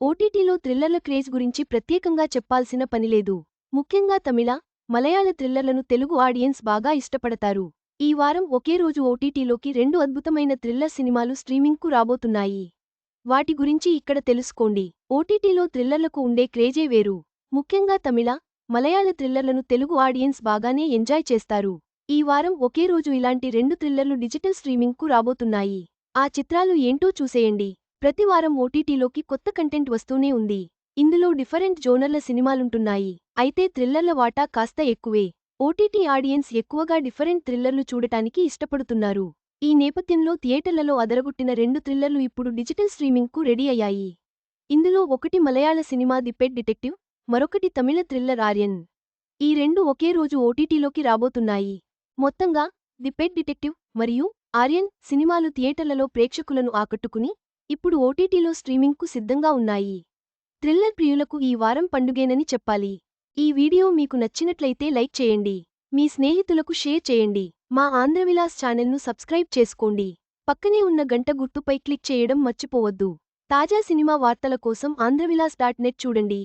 ఓటీటీలో థ్రిల్లర్ల క్రేజ్ గురించి ప్రత్యేకంగా చెప్పాల్సిన పనిలేదు ముఖ్యంగా తమిళ మలయాళ థ్రిల్లర్లను తెలుగు ఆడియన్స్ బాగా ఇష్టపడతారు. ఈ వారం ఒకే రోజు ఓటీటీలోకి రెండు అద్భుతమైన థ్రిల్లర్ సినిమాలు స్ట్రీమింగ్కు రాబోతున్నాయి. వాటి గురించి ఇక్కడ తెలుసుకోండి. ఓటీటీలో థ్రిల్లర్లకు ఉండే క్రేజే వేరు. ముఖ్యంగా తమిళ మలయాళ థ్రిల్లర్లను తెలుగు ఆడియన్స్ బాగానే ఎంజాయ్ చేస్తారు. ఈ వారం ఒకే రోజు ఇలాంటి రెండు థ్రిల్లర్లు డిజిటల్ స్ట్రీమింగ్కు రాబోతున్నాయి. ఆ చిత్రాలు ఏంటో చూసేయండి. ప్రతివారం ఓటీటీలోకి కొత్త కంటెంట్ వస్తూనే ఉంది. ఇందులో డిఫరెంట్ జోనర్ల సినిమాలుంటున్నాయి. అయితే థ్రిల్లర్ల వాటా కాస్త ఎక్కువే. ఓటీటీ ఆడియన్స్ ఎక్కువగా డిఫరెంట్ థ్రిల్లర్లు చూడటానికి ఇష్టపడుతున్నారు. ఈ నేపథ్యంలో థియేటర్లలో అదరగొట్టిన రెండు థ్రిల్లర్లు ఇప్పుడు డిజిటల్ స్ట్రీమింగ్కు రెడీ అయ్యాయి. ఇందులో ఒకటి Malayalam cinema the pet detective మరొకటి తమిళ థ్రిల్లర్ ఆర్యన్. ఈ రెండు ఒకే రోజు ఓటీటీలోకి రాబోతున్నాయి. మొత్తంగా ది పెట్ డిటెక్టివ్ మరియు ఆర్యన్ సినిమాలు థియేటర్లలో ప్రేక్షకులను ఆకట్టుకుని ఇప్పుడు ఓటీటీలో స్ట్రీమింగ్కు సిద్ధంగా ఉన్నాయి. థ్రిల్లర్ ప్రియులకు ఈ వారం పండుగేనని చెప్పాలి. ఈ వీడియో మీకు నచ్చినట్లయితే లైక్ చేయండి. మీ స్నేహితులకు షేర్ చేయండి. మా ఆంధ్రవిలాస్ ఛానల్ను సబ్స్క్రైబ్ చేసుకోండి. పక్కనే ఉన్న గంట గుర్తుపై క్లిక్ చేయడం మర్చిపోవద్దు. తాజా సినిమా వార్తల కోసం ఆంధ్రవిలాస్ డాట్ నెట్ చూడండి.